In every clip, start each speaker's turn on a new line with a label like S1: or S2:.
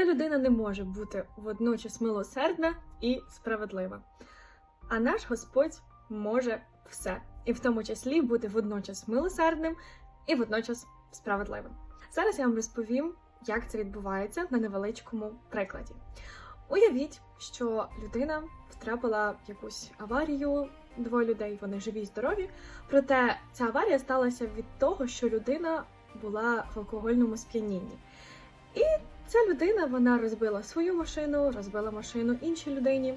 S1: та людина не може бути водночас милосердна і справедлива. А наш Господь може все, і в тому числі бути водночас милосердним і водночас справедливим. Зараз я вам розповім, як це відбувається на невеличкому прикладі. Уявіть, що людина втрапила в якусь аварію, двоє людей, вони живі й здорові. Проте ця аварія сталася від того, що людина була в алкогольному сп'янінні. І ця людина вона розбила свою машину, розбила машину іншій людині.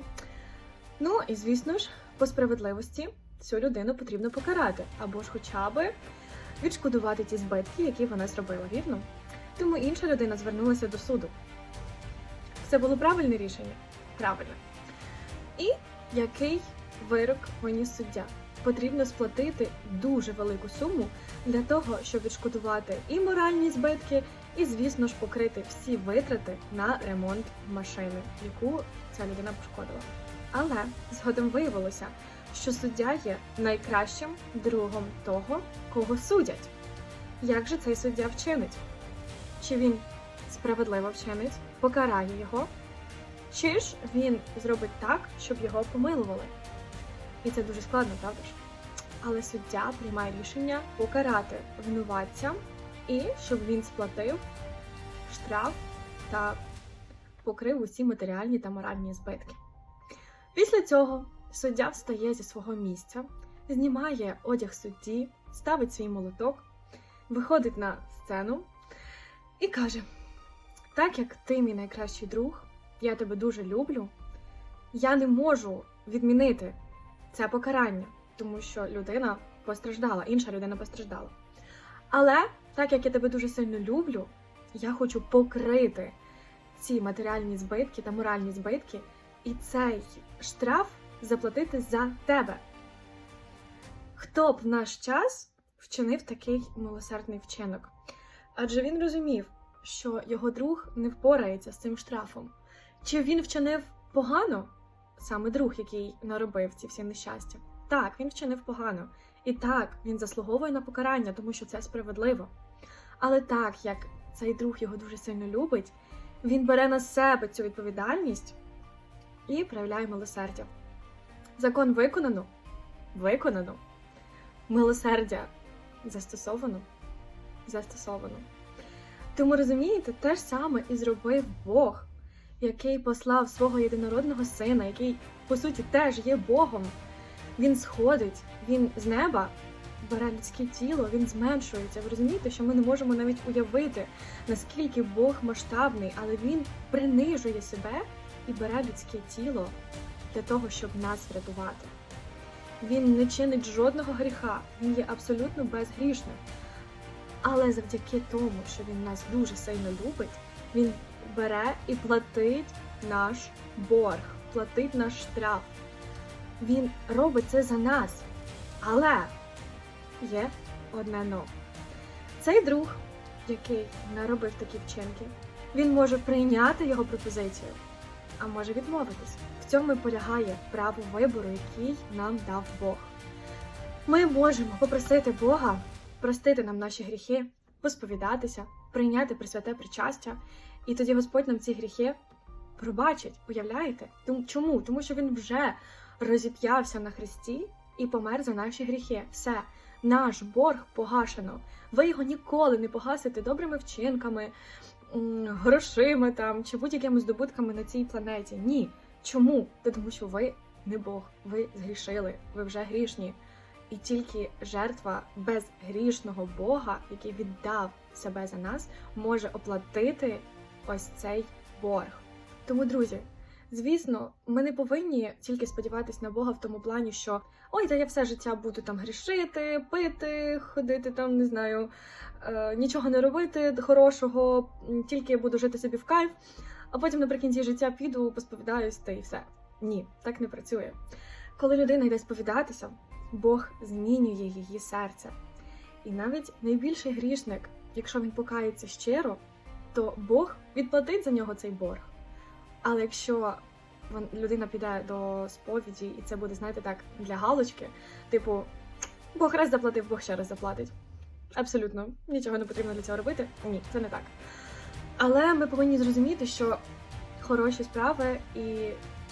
S1: Ну і звісно ж, по справедливості цю людину потрібно покарати, або ж хоча би відшкодувати ті збитки, які вона зробила, вірно? Тому інша людина звернулася до суду. Це було правильне рішення? Правильно. І який вирок виніс суддя? Потрібно сплатити дуже велику суму для того, щоб відшкодувати і моральні збитки, і, звісно ж, покрити всі витрати на ремонт машини, яку ця людина пошкодила. Але згодом виявилося, що суддя є найкращим другом того, кого судять. Як же цей суддя вчинить? Чи він справедливо вчинить, покарає його, чи ж він зробить так, щоб його помилували? І це дуже складно, правда ж? Але суддя приймає рішення покарати винуватця і щоб він сплатив штраф та покрив усі матеріальні та моральні збитки. Після цього суддя встає зі свого місця, знімає одяг судді, ставить свій молоток, виходить на сцену і каже: Так як ти мій найкращий друг, я тебе дуже люблю, я не можу відмінити це покарання, тому що людина постраждала, інша людина постраждала. Але так як я тебе дуже сильно люблю, я хочу покрити ці матеріальні збитки та моральні збитки, і цей штраф заплатити за тебе. Хто б в наш час вчинив такий милосердний вчинок? Адже він розумів, що його друг не впорається з цим штрафом. Чи він вчинив погано? Саме друг, який наробив ці всі нещастя. Так, він вчинив погано. І так, він заслуговує на покарання, тому що це справедливо. Але так як цей друг його дуже сильно любить, він бере на себе цю відповідальність і проявляє милосердя. Закон виконано, виконано. Милосердя застосовано, застосовано. Тому розумієте, те ж саме і зробив Бог, який послав свого єдинородного сина, який, по суті, теж є Богом. Він сходить, він з неба бере людське тіло, він зменшується. Ви розумієте, що ми не можемо навіть уявити, наскільки Бог масштабний, але він принижує себе і бере людське тіло для того, щоб нас врятувати. Він не чинить жодного гріха, він є абсолютно безгрішним. Але завдяки тому, що він нас дуже сильно любить, він бере і платить наш борг, платить наш штраф. Він робить це за нас. Але є одне но. Цей друг, який наробив такі вчинки, він може прийняти його пропозицію, а може відмовитись. В цьому і полягає право вибору, який нам дав Бог. Ми можемо попросити Бога простити нам наші гріхи, посповідатися, прийняти присвяте причастя, і тоді Господь нам ці гріхи пробачить. Уявляєте? Тому чому? Тому що він вже розіп'явся на хресті і помер за наші гріхи. Все, наш борг погашено. Ви його ніколи не погасите добрими вчинками, грошима там чи будь-якими здобутками на цій планеті. Ні. Чому? Та тому що ви не Бог, ви згрішили, ви вже грішні. І тільки жертва безгрішного Бога, який віддав себе за нас, може оплатити ось цей борг. Тому, друзі, звісно, ми не повинні тільки сподіватися на Бога в тому плані, що ой, та я все життя буду там грішити, пити, ходити там, не знаю, е, нічого не робити хорошого, тільки буду жити собі в кайф, а потім наприкінці життя піду, посповідаюсь та і все. Ні, так не працює. Коли людина йде сповідатися, Бог змінює її серце. І навіть найбільший грішник, якщо він покається щиро, то Бог відплатить за нього цей борг. Але якщо людина піде до сповіді, і це буде, знаєте, так, для галочки, типу, Бог раз заплатив, Бог ще раз заплатить. Абсолютно нічого не потрібно для цього робити. Ні, це не так. Але ми повинні зрозуміти, що хороші справи і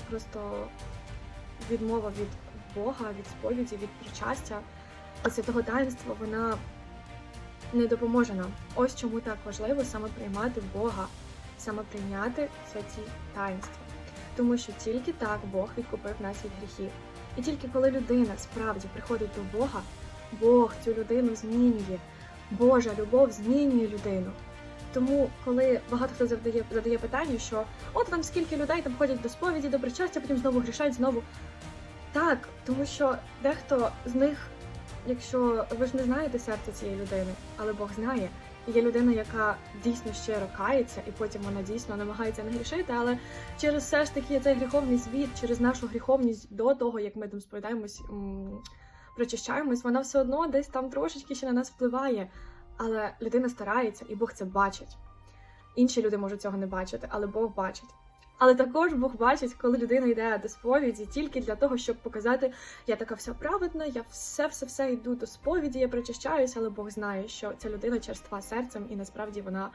S1: просто відмова від Бога, від сповіді, від причастя до святого таїнства, вона не допоможе нам. Ось чому так важливо саме приймати Бога, саме прийняти святі таїнства. Тому що тільки так Бог відкупив нас від гріхів. І тільки коли людина справді приходить до Бога, Бог цю людину змінює. Божа любов змінює людину. Тому, коли багато хто задає, задає питання, що от там скільки людей там ходять до сповіді, до причастя, потім знову грішать, знову. Так, тому що дехто з них, якщо ви ж не знаєте серце цієї людини, але Бог знає. Є людина, яка дійсно щиро кається, і потім вона дійсно намагається не грішити, але через все ж таки цей гріховний світ, через нашу гріховність до того, як ми там сповідаємось, прочищаємось, вона все одно десь там трошечки ще на нас впливає. Але людина старається, і Бог це бачить. Інші люди можуть цього не бачити, але Бог бачить. Але також Бог бачить, коли людина йде до сповіді тільки для того, щоб показати, я така вся праведна, я все, все, все йду до сповіді, я причащаюся, але Бог знає, що ця людина черства серцем, і насправді вона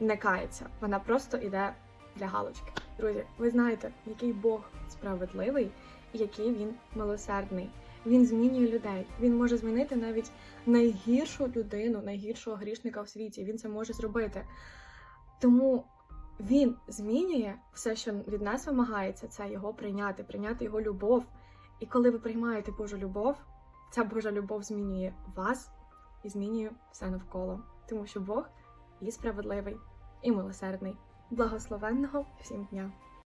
S1: не кається. Вона просто йде для галочки. Друзі, ви знаєте, який Бог справедливий і який він милосердний. Він змінює людей. Він може змінити навіть найгіршу людину, найгіршого грішника в світі. Він це може зробити. Тому він змінює все, що від нас вимагається, це його прийняти, прийняти його любов. І коли ви приймаєте Божу любов, ця Божа любов змінює вас і змінює все навколо. Тому що Бог і справедливий, і милосердний. Благословенного всім дня!